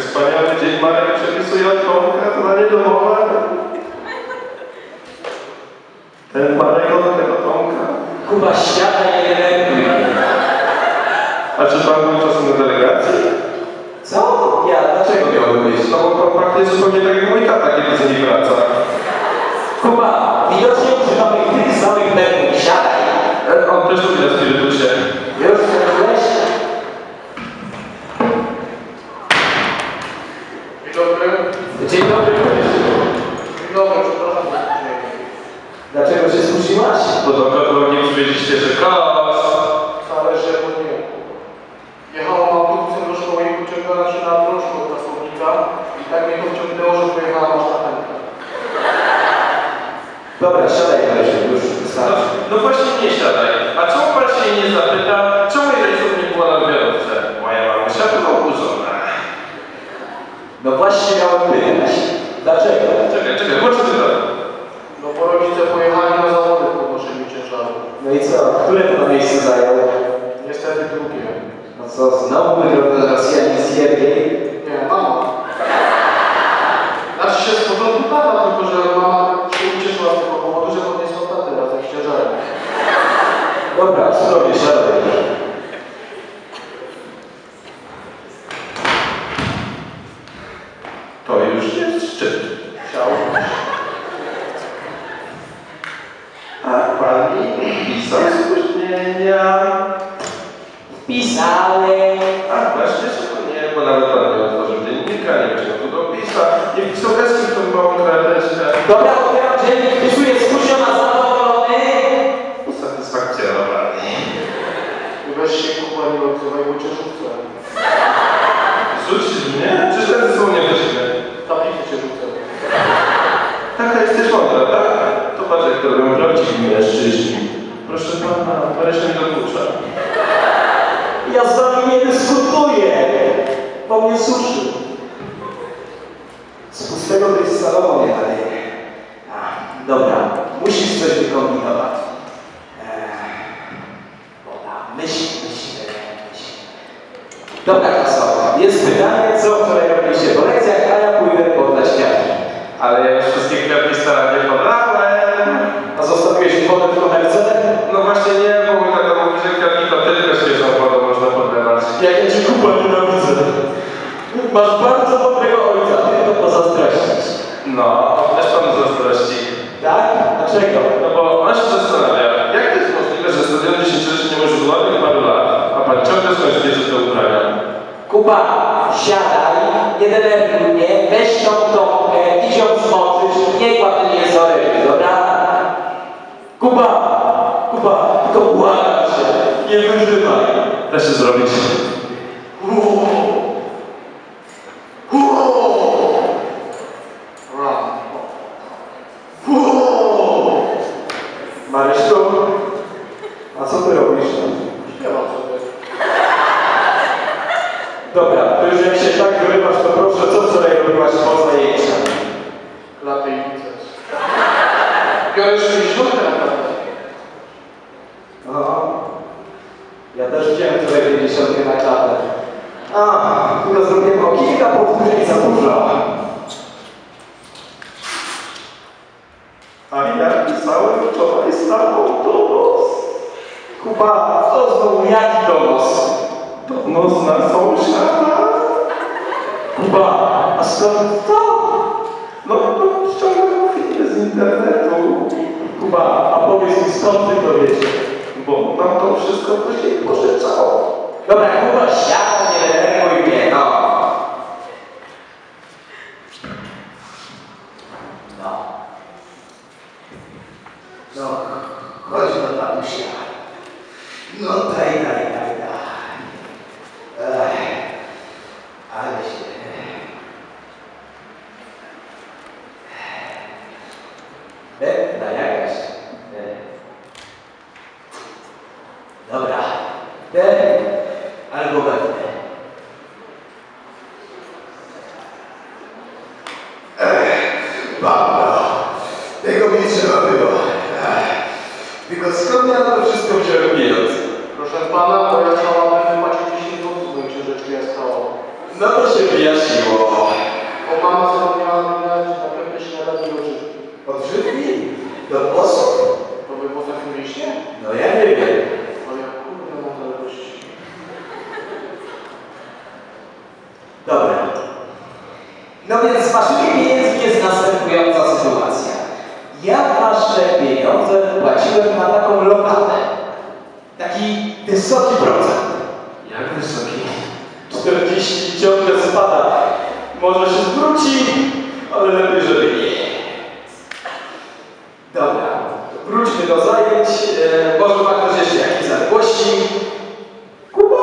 wspaniały dzień Marek przepisuje od Tomka, to na niedomowe. Ten Marek od tego Tomka. Kuba, nie denerwuj mnie. A czy pan był czasem na delegacji? Co? Ja, dlaczego miałbym być? No bo pan pachnie zupełnie tak jak mój tata, kiedy z niej wraca. Kuba, widocznie używamy tych samych nerwów. Siadaj. E, On też lubi na spirytusie. Już chcesz Dzień dobry. Dzień dobry. Dzień dobry, przepraszam za spóźnienie. Dlaczego się spóźniłaś? Bo do kogo nie przywieźliście, że kos. Wcale, że to nie. Jechałam autobusem do szkoły i pociągała się na drążku od pracownika i tak mnie to wciągnęło, że pojechałam aż na pętlę. Dobra, siadaj Marysiu, już No, wystarczy. no właśnie nie siadaj. A czemu pan się nie zapyta, czemu jej rodziców nie było na wiosce? Moja mamusia była oburzona. No właśnie miałem pytać. Dlaczego? Czekaj, czekaj, proszę ty No bo rodzice pojechali na zawody. No i co? Które to miejsce zajął? Niestety drugie. No co, znowu ten Rosjanin z Siergiej? Nie, mama. Znaczy się z początku tata, tylko że mama się ucieszyła z tego powodu, że podniosła tatę razem z ciężarem. Dobra, zdrowie, siadaj. To już jest szczyt. Chciał. A pani pisał spóźnienia. Pisałem. A właśnie, że to nie, bo nawet pan nie otworzył dziennika, nie wiem, czy tu Nie pisał eski w tą małą kredeczkę. Dobra, otwieram dziennik, wpisuję spóźniona zadowolony. Usatysfakcjonowany. I weź się kupa nie odzywaj, bo cię rzucę. Rzucić mnie? Przecież ten słowo nie weźmie. Tablicę cię rzucę. Taka jesteś mądra, tak? To patrz, jak to robią prawdziwi mężczyźni. Proszę pana, Marysia nie dokucza. Ja z wami nie dyskutuję, bo mnie suszy. Z pustego to jest salonu nie naleje. A, Dobra, musisz coś wykombinować. Eee, Woda, myśl, myśl, myśl. Dobra, klasowa, jest pytanie, co wczoraj robiliście po lekcjach, a ja pójdę poddać kwiatki. Ale ja już wszystkie kwiatki starannie podałem. A zostawiłeś wodę w komerce? No właśnie nie, bo mój tata mówi, że kwiatki to tylko świeżą wodą można podlewać. Jak ja cię kupa nienawidzę. Masz bardzo dobrego ojca, tylko pozazdrościć. No, też panu zazdrości. Tak? Dlaczego? No bo on się zastanawia, jak to jest możliwe, że stadion 10 nie może złożyć paru lat, a pan ciągle swoje bierze do ubrania. Kuba, siadaj, nie denerwuj mnie, weź tą tomkę, idź ją zmoczyć, nie kładź mnie z oręży, dobra? Kuba, Kuba, tylko błagam cię, nie wyżywaj. Da się zrobić. Marysiu, a co ty robisz? Śpiewam sobie. Dobra, to już jak się tak wyrywasz, to proszę, co wczoraj robiłaś po zajęciach? Latę i biceps. Biorę jeszcze środkę naprawdę. No, ja też wziąłem wczoraj 50 na klatę. A, tylko zrobiłem o kilka powtórzeń za dużo. A ja pisałem wczoraj taką donos. Kuba, to znowu jaki donos? Donos na sąsiada. Kuba, a skąd to? No, no ściągnąłem filmy z internetu. Kuba, a powiedz mi skąd ty to wiesz? Bo nam to wszystko później pożyczało. Dobra, Kuba, siadaj, がむしゃのたいいあでしてねで悩みましねダメだで No to się wyjaśniło. Obama zrobiła wyjazd na pewno śniadanie odżywki. Odżywki? Do osób? To by było w takim? No ja nie wiem. Ale ja mam zależności. Dobra. No więc z waszymi pieniędzmi jest następująca sytuacja. Ja wasze pieniądze płaciłem na taką lokatę. Taki wysoki procent. Jak wysoki? 40 ciągle spada. Może się zwróci, ale lepiej, żeby nie. Dobra, wróćmy do zajęć. E, może ma ktoś jeszcze jakieś zaległości? Kuba,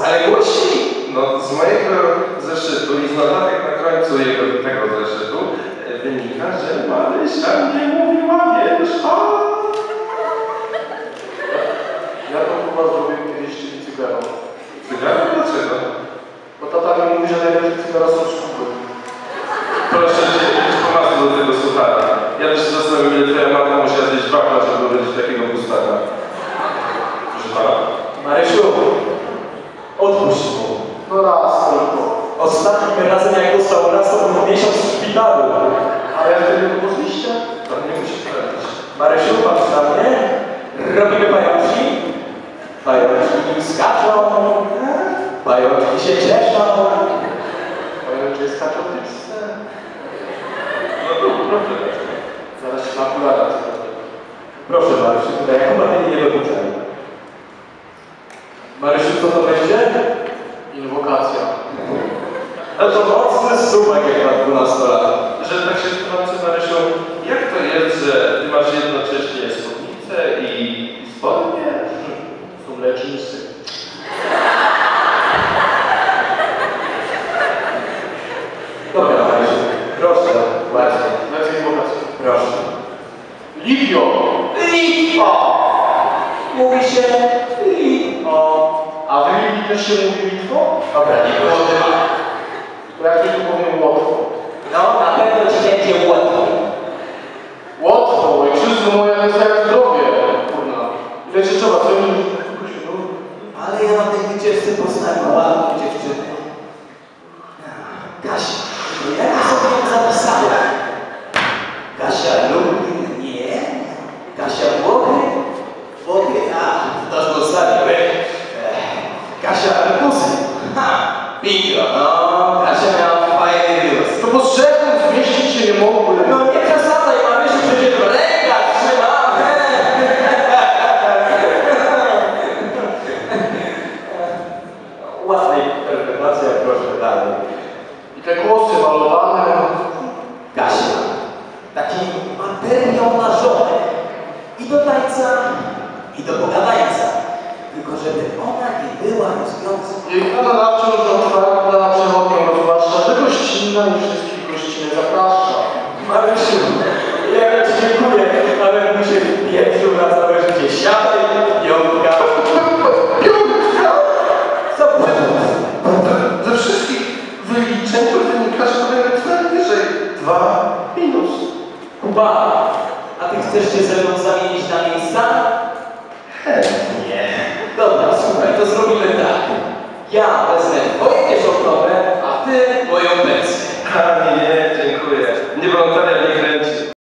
zaległości? No, z mojego zeszytu i z notatek na końcu jego tego zeszytu e, wynika, że Marysia nie mówiła, wiesz, a... Ja to chyba zrobiłem kiedyś czyli cygarom. Cygarek? Dlaczego? Bo tata mi mówi, że najlepsze cygara są szkółką. Proszę cię, idź po masło do tego suchara. Ja też się zastanawiam, ile twoja matka musiała zjeść wapna, żeby urodzić takiego bustana. Proszę pana? Marysiu, odpuść mu. No raz tylko. Ostatnim razem jak dostał raz, to był miesiąc w szpitalu. A ja wtedy to poszliście? Pan nie musi sprawdzić. Marysiu, patrz na mnie. Robimy pajączki. Pajączki skaczą. Pajączki się cieszą. Czy jest kaczowniczce. No to proszę. Zaraz się zrobię. Proszę Marysiu, tutaj baterię nie dokuczaj. Marysiu, co to będzie? Inwokacja. No to mocny sumek jak na 12 lat. Że tak się wtrącę, Marysiu, jak to jest, że ty masz jednocześnie spódnicę i i spodnie? Są leczyńcy. Dobra Marysiu, proszę, ładnie. Lecę inwokację. Proszę. Livio! Litwo! Mówi się nie było dyma. To jak tu powiem Łotwo. No, na pewno ci będzie łatwo. Łotwo, ojczyzno moja, to jest jak zdrowie. Kurna. Ile ci trzeba, co mi... Ale ja na tej wycieczce poznałem ładną dziewczynę. Kasia. No ja ją sobie ją zapisałem. Kasia Lublin, nie. Kasia Włochy. Włochy, a, to zostawiłem. Kasia Arkusy. Ha, bingo, no. Kasia miała fajny wyrost. To po strzechą zmieścić się nie mogło. No nie przesadzaj, Marysiu, przecież ręka trzyma. Ładna interpretacja, proszę dalej. I te kłosy malowane. Kasia, taki materiał na żonę. I do tańca, i do pogadańca. Tylko żeby ona nie była rozwiązana. Jej pana na wciąż dwa, minus. Kuba, a ty chcesz się ze mną zamienić na miejsca? Chętnie. Dobra, słuchaj, to zrobimy tak. Ja wezmę twoje kieszonkowe, a ty moją pensję. A nie, dziękuję. Nie wolno nie kręcić.